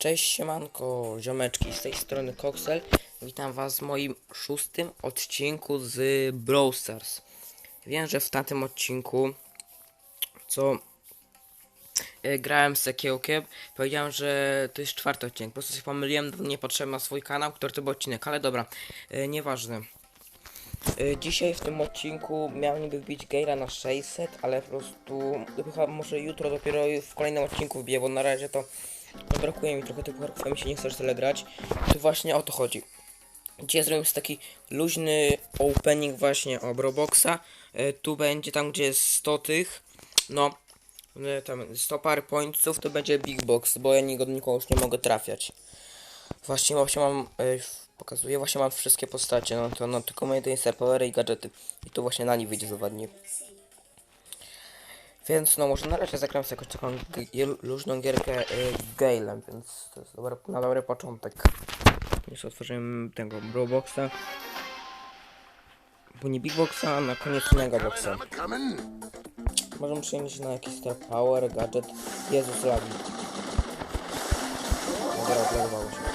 Cześć siemanko, ziomeczki, z tej strony Coxel. Witam was w moim szóstym odcinku z Brawl Stars. Wiem, że w tamtym odcinku, co e, grałem z Sekiełkiem, powiedziałem, że to jest czwarty odcinek. Po prostu się pomyliłem, nie patrzyłem na swój kanał, który to był odcinek, ale dobra, e, nieważne. E, Dzisiaj w tym odcinku miałem niby wbić Gale'a na 600, ale po prostu chyba może jutro dopiero w kolejnym odcinku wbiję, bo na razie to no, brakuje mi trochę tych pucharków, a mi się nie chce tyle grać. Tu właśnie o to chodzi. Dzisiaj zrobimy sobie taki luźny opening właśnie o Robloxa. E, tu będzie tam, gdzie jest 100 tych, no, e, tam 100 par pointsów, to będzie Big Box, bo ja nikogo, już nie mogę trafiać. Właśnie, właśnie mam, e, pokazuję, właśnie mam wszystkie postacie, no to no, tylko moje star powery i gadżety. I tu właśnie na nie wyjdzie zawodnie. Więc no może na razie zagram sobie jakąś taką luźną gierkę y, Galem, więc to jest dobry, na dobry początek. Już otworzymy tego Robloxa. Bo nie Big Boxa, a na koniec Mega Boxa. Możemy przenieść na jakiś Star Power, gadżet. Jezus lagi. Odlegowało się.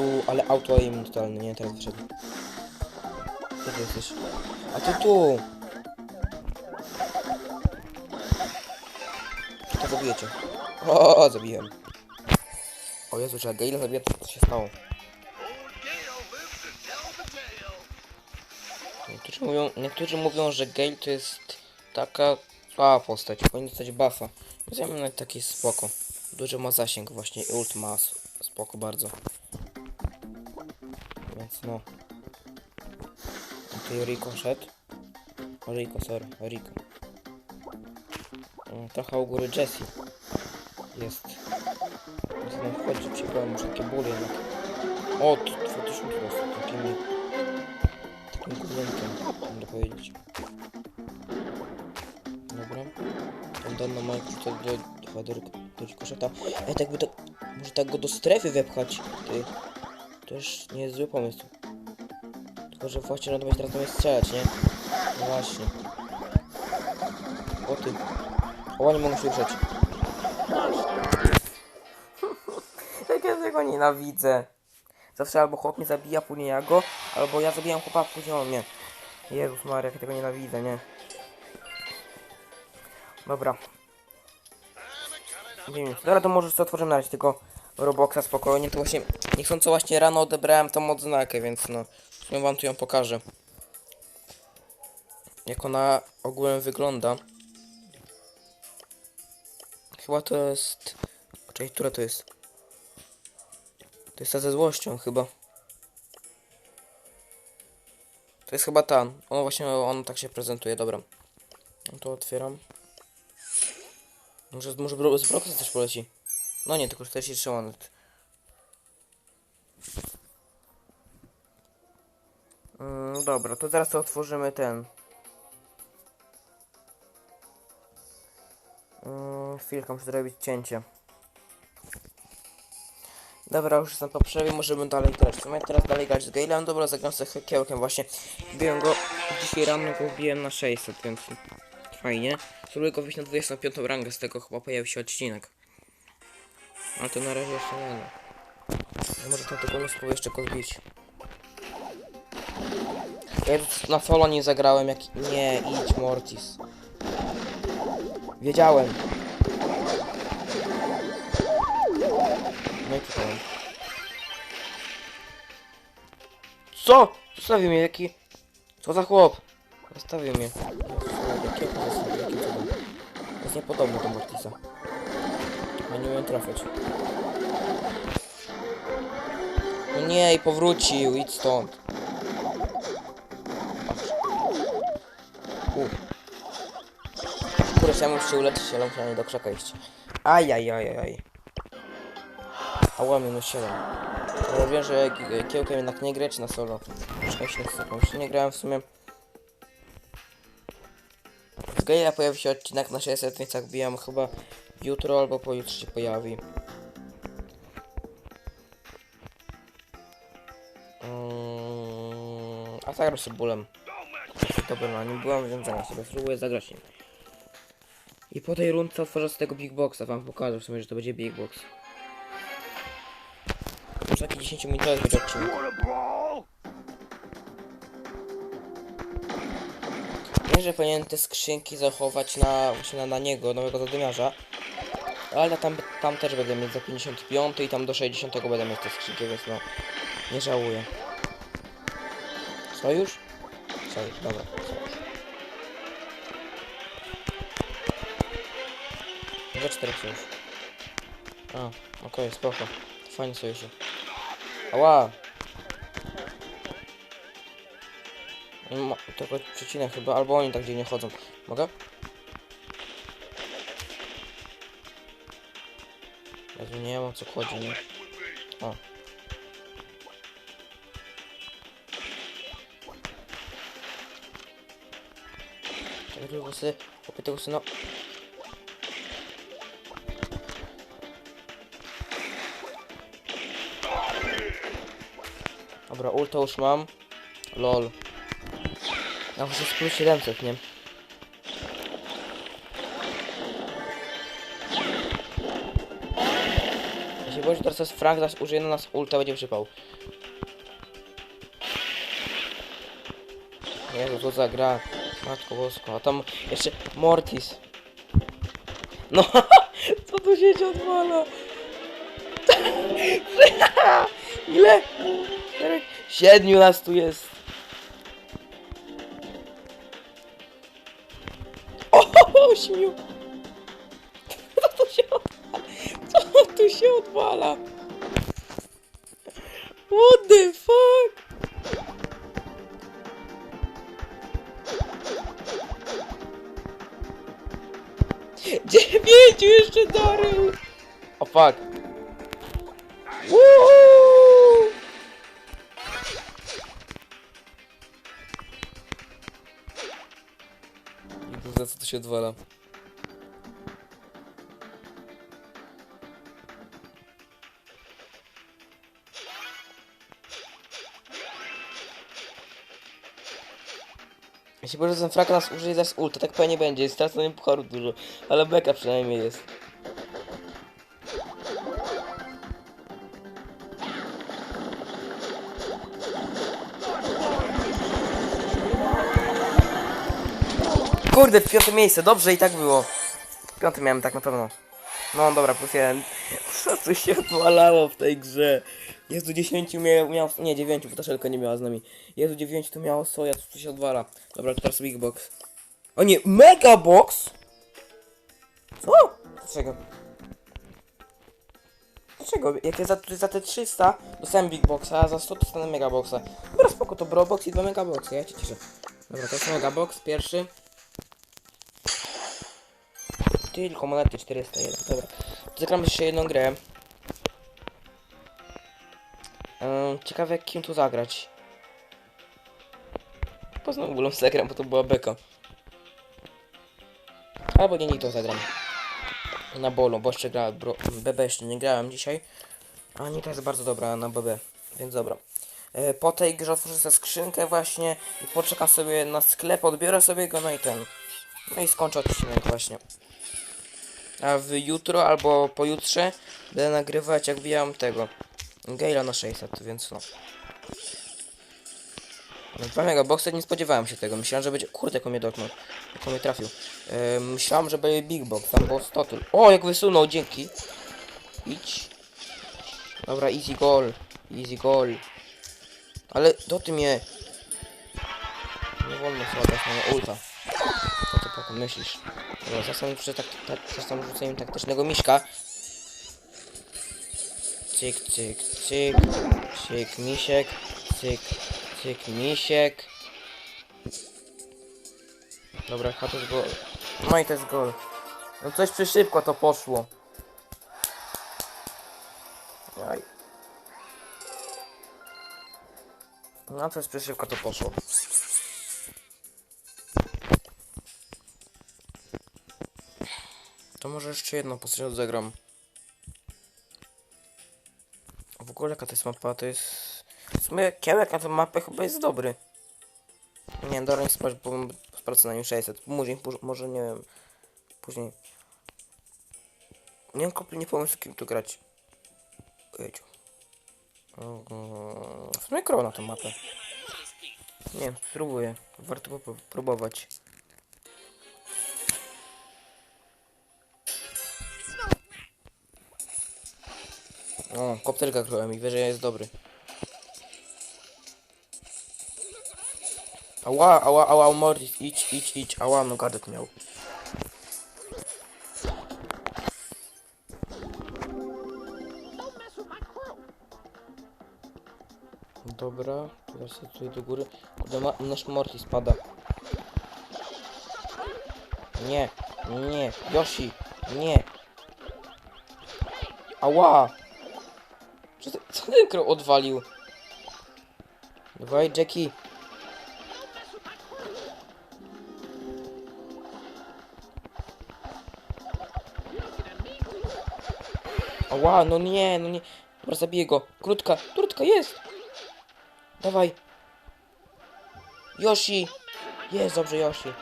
Jezu, ale auto aim totalny, nie? Teraz wyszedł. Gdzie ty jesteś? A ty tu! To zabijecie. O, zabiłem. O Jezu, że Gale zabija, to się stało? Niektórzy mówią, niektórzy mówią, że Gale to jest taka słaba postać, powinien dostać buffa. Nawet taki spoko. Duży ma zasięg właśnie i ult ma spoko bardzo. Więc no. Okej, Rico szedł. O, Rico, sorry. Mm, Trochę u góry Jessie. Jest. Nic nam wchodzi, przegrałem już takie bóle jednak. O, tu 2000 jest takim nie... Takim gównienkiem, mogę powiedzieć. Dobra. Tam dano ma wrzucać do... Chyba do, do rikoszeta. Ej, tak by tak... Może tak go do strefy wepchać, ty. Już nie jest zły pomysł. Tylko, że właśnie będzie teraz strzelać, nie? No właśnie. O ty. O, nie mogę się ruszać. Jak ja tego nienawidzę. Zawsze albo chłop mnie zabija, później ja go, albo ja zabijam chłopa, później on mnie. Jezus Maria, jak ja tego nienawidzę, nie? Dobra. Dobra, to może sobie otworzymy na razie tego Robloxa spokojnie, to właśnie niechcąco właśnie rano odebrałem tą odznakę, więc no, sumie wam tu ją pokażę. Jak ona ogółem wygląda. Chyba to jest... Czekaj, która to jest? To jest ta ze złością chyba. To jest chyba ta. On właśnie, on tak się prezentuje, dobra. No to otwieram. Może, może z Broxa też poleci. No nie, tylko 43 monet. Mm, dobra, to to otworzymy ten. Mm, chwilkę, muszę zrobić cięcie. Dobra, już jestem po przerwie, możemy dalej grać. W sumie teraz dalej grać z Galem. Dobra, zagram sobie hekiełkiem właśnie. Biłem go, dzisiaj rano go wbiłem na 600, więc fajnie. Spróbuję go wyjść na 25 rangę, z tego chyba pojawi się odcinek. Ale to na razie jeszcze nie no. Może tam tylko nie spróbuję jeszcze go. Ja na solo nie zagrałem, jak... Nie, idź Mortis. Wiedziałem. No i co? Co? Zostawił mnie, jaki... Co za chłop? Zostawił mnie. Jakiego zostawił? Jakim cudem? Jest niepodobny do Mortisa. Ja nie umiem trafiać. No nie, i powrócił, idź stąd. U. Kurde, chciałem już się uleczyć, ale musiałem do krzaka iść. Ajajajaj. Ała, minus 7. Ja wiem, że g- kiełkiem jednak nie grać na solo. Na Jeszcze nie grałem w sumie. Z Gale'a pojawi się odcinek na 600, więc jak bijam chyba jutro albo pojutrze się pojawi. Mm, a zagram z bólem. Dobra, nie byłam związana sobie, spróbuję zagrać nim. I po tej rundce otworzę z tego Big Boxa, wam pokażę w sumie, że to będzie Big Box. Może taki 10 minutowy będzie odcinek. Wiem, że powinien te skrzynki zachować na, właśnie na, na niego, nowego zadymiarza. Ale tam, tam też będę mieć za 55 i tam do 60 będę mieć te skrzynki, więc no nie żałuję. Sojusz? Sojusz, dobra. Za 4 sojusz. A, okej, spoko. Fajny sojusz. Ała! Ma, tylko przecinek chyba, albo oni tak dziwnie chodzą. Mogę? Jezu, nie wiem o co chodzi, nie? O. Długo sobie kupię tego syna. Dobra, ulta już mam. Lol. Ja muszę spróć 700, nie? Jeśli że teraz jest Frank, zaraz użyje na nas ulta, będzie przypał. Jezu, co za gra. Matko bosko, a tam jeszcze Mortis. No, co tu się odwala? Ile? Siedmiu nas tu jest. O, ośmiu. Co tu się odwala? Co tu się odwala? What the fuck? Dziewięciu jeszcze Daryl! O fuck. Woo! I za co to się odwala? Jeśli może ten frak nas użyje zaraz ulta, tak pewnie będzie, jest straconym pucharu dużo, ale beka przynajmniej jest. Kurde, piąte miejsce, dobrze i tak było. Piąte miałem tak na pewno. No dobra, plus. Co tu się odwalało w tej grze? Jezu, 10 miał, miał nie 9, bo ta szelka nie miała z nami. Jezu, 9 to miało soja, tu się odwala. Dobra, teraz Big Box. O nie, Mega Box? Co? Dlaczego? Dlaczego? Jak ja za, za te 300 dostałem Big Boxa, a za 100 dostanę Mega Boxa. Dobra, spoko, to Bro Box i dwa Mega Boxy, ja cię cieszę. Dobra, to jest Mega Box, pierwszy. Tylko monety 401, dobra. Zagramy jeszcze jedną grę. Ciekawe kim tu zagrać. Bo znowu bólą zagram, bo to była beka. Albo nie, nie to zagram. Na bolu, bo jeszcze grałem, bro, BB jeszcze nie grałem dzisiaj. A nie, to jest bardzo dobra na BB, więc dobra. E, po tej grze otworzę sobie skrzynkę właśnie i poczekam sobie na sklep, odbiorę sobie go, no i ten. No i skończę odcinek właśnie. A w jutro albo pojutrze będę nagrywać jak wbijam tego Gale'a na 600, więc no. No, Dwa megaboxy, nie spodziewałem się tego. Myślałem, że będzie... Kurde, jak on mnie dotknął. Jak on mnie trafił. Yy, myślałem, że będzie big box, tam było 100 tyl. O, jak wysunął, dzięki. Idź. Dobra, easy goal. Easy goal. Ale do ty mnie. Nie wolno słabiać na ulta. Co ty potem myślisz? Dobra, zastanów się tak, tak, rzuceniem taktycznego miszka. Cyk, cyk, cyk. Cyk, misiek. Cyk, cyk, misiek. Dobra, jest gol. No i jest gol. No coś przy szybko to poszło. Aj. No coś przy szybko to poszło. To może jeszcze jedną postać zagram. Ogóle jaka to jest mapa? To jest... W sumie kiełek na tę mapę chyba jest dobry. Nie, dobra, nie spać, bo pracę na nim 600. Może, może nie wiem. Później. Nie mam kompletnie pomysłu, kim tu grać. Ojeciu. Mm, W sumie krowa na tą mapę. Nie spróbuję. Warto próbować. O, kopterka krołem i wyżej jest dobry. Ała, ała, ała, Morris, idź, idź, idź, ała, no gadet miał. Dobra, teraz tutaj do góry. Kurde, ma, nasz Mortis spada. Nie, nie, Yoshi, nie. Ała! Co, co ten kro odwalił? Dawaj, Jackie. Ała, no nie, no nie. Dobra, zabiję go. Krótka, krótka, jest. Dawaj. Yoshi. Jest, dobrze, Yoshi.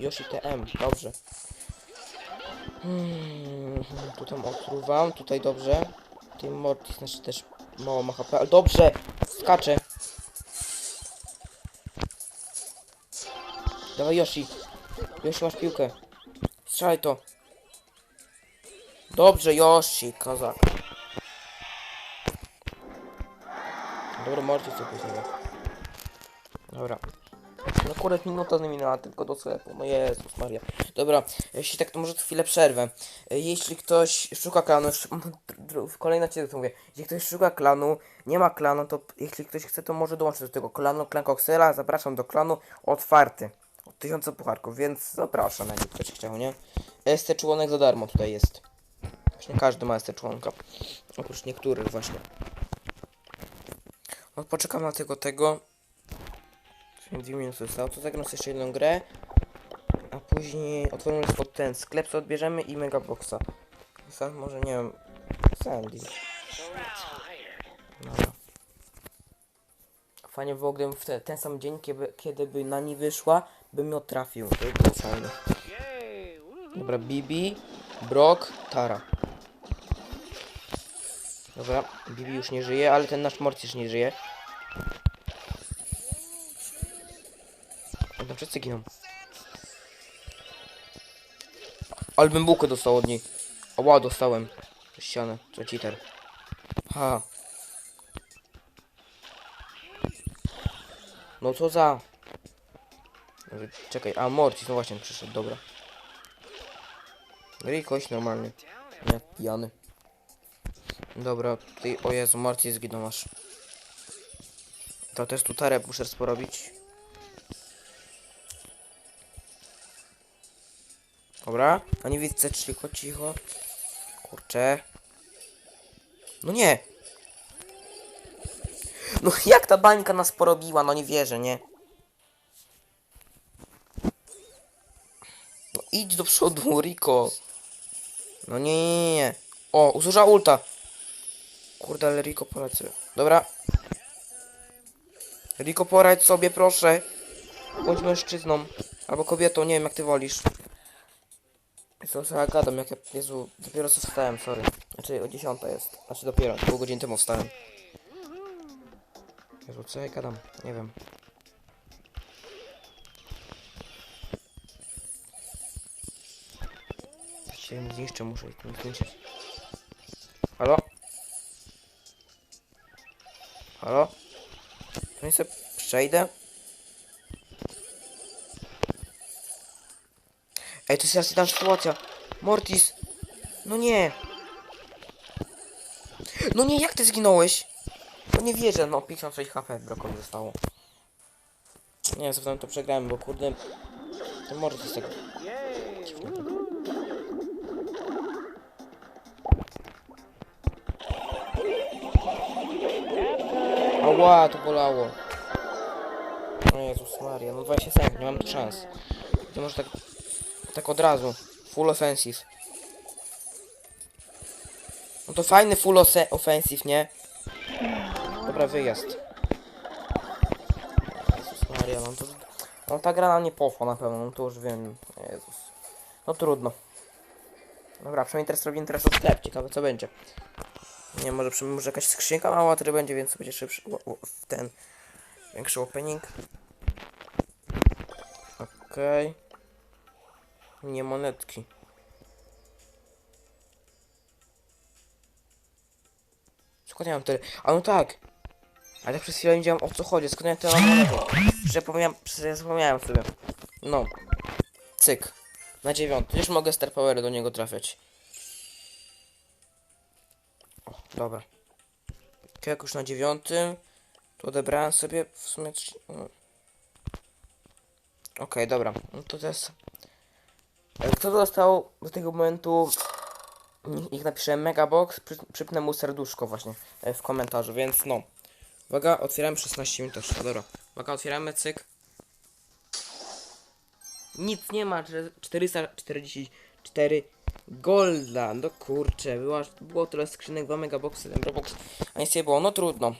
Yoshi TM, dobrze. Hmm, tu tam otruwam, tutaj dobrze. Tym Mortis znaczy też mało ma HP, ale dobrze! Skacze! Dawaj Yoshi! Yoshi masz piłkę. Strzelaj to! Dobrze, Yoshi, kozak. Dobra, Mortis to później. Dobra. No akurat minuta minęła tylko do sklepu. No Jezus Maria. Dobra, jeśli tak, to może chwilę przerwę. E, Jeśli ktoś szuka klanu, kolejna cię to mówię. Jeśli ktoś szuka klanu, nie ma klanu, to jeśli ktoś chce, to może dołączyć do tego klanu, klan Coxela. Zapraszam do klanu otwarty. Od tysiąca pucharków, więc zapraszam, jakby ktoś chciał, nie? ST członek za darmo tutaj jest. Właśnie każdy ma ST członka. Oprócz niektórych właśnie. No poczekam na tego, tego. Dwie minuty zostało, to zagram sobie jeszcze jedną grę. A później otworzymy ten sklep, co odbierzemy i megaboxa. Sam może nie wiem. Sandy. Dobra. Fajnie było, gdybym w te, ten sam dzień, kiedy, kiedy by na nie wyszła, bym ją trafił. To by było fajne. Dobra, Bibi, Brock, Tara. Dobra, Bibi już nie żyje, ale ten nasz Mortis nie żyje. Wszyscy giną. Ale bym bułkę dostał od niej. Ła, dostałem. Ścianę. Co cheater. Ha. No co za... Czekaj, a Mortis, no właśnie przyszedł, dobra. Rikoś normalny. Nie, pijany. Dobra, tutaj, o Jezu, Mortis zginął aż. To też tu tarę muszę porobić. Dobra, a nie widzę cicho, cicho. Kurczę. No nie. No jak ta bańka nas porobiła, no nie wierzę, nie. No idź do przodu, Rico. No nie, nie, nie. O, użyła ulta. Kurde, ale Rico polecę. Dobra. Rico, poradź sobie, proszę. Bądź mężczyzną. Albo kobietą, nie wiem jak ty wolisz. Co ja gadam, jak ja... Jezu, dopiero co wstałem, sorry. Znaczy o 10 jest. Znaczy dopiero, pół godziny temu wstałem. Jezu, co ja gadam? Nie wiem. Ją zniszczę, muszę ich zniszczyć. Halo? Halo? To nie sobie przejdę? Ej, to jest jasna sytuacja. Mortis. No nie. No nie, jak ty zginąłeś? No nie wierzę, no 56 HP brokowi zostało. Nie co to przegrałem, bo kurde... To Mortis tak... Ała, to bolało. O Jezus Maria, no 20 sekund, nie mam szans. To może tak... Tak od razu. Full offensive. No to fajny full offensive, nie? Dobra, wyjazd. Maria, no to... No ta gra nam nie poszła na pewno, no to już wiem. Jezus. No trudno. Dobra, przynajmniej teraz robimy teraz od sklep, ciekawe co będzie. Nie, może, może jakaś skrzynka mała, która będzie, więc będzie szybszy, o, o, ten większy opening. Okej. Nie monetki. Skąd ja mam tyle? A no tak! Ale tak przez chwilę nie wiedziałem o co chodzi, skąd ja tyle mam monety? Zapomniałem, sobie. No. Cyk. Na dziewiąty. Już mogę Star Powery do niego trafiać. O, dobra. Jak już na dziewiątym, to odebrałem sobie w sumie... no. Okej, dobra. No to teraz... Kto dostał do tego momentu... Niech, napisze Megabox, przy, przypnę mu serduszko właśnie e, w komentarzu, więc no. Uwaga, otwieramy 16 minut dobra. Uwaga, otwieramy, cyk. Nic nie ma, cztery- 444 golda, no kurczę, była, było tyle skrzynek, 2 megaboxy, ten Roblox, a nic nie było, no trudno.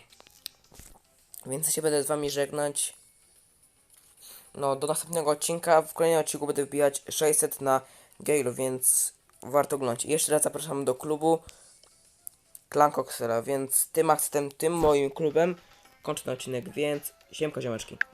Więc ja się będę z wami żegnać. No, do następnego odcinka, w kolejnym odcinku będę wbijać 600 na Gale'u, więc warto oglądać. Jeszcze raz zapraszam do klubu Clan Coxera, więc tym akcentem, tym moim klubem kończę ten odcinek, więc siemka ziomeczki.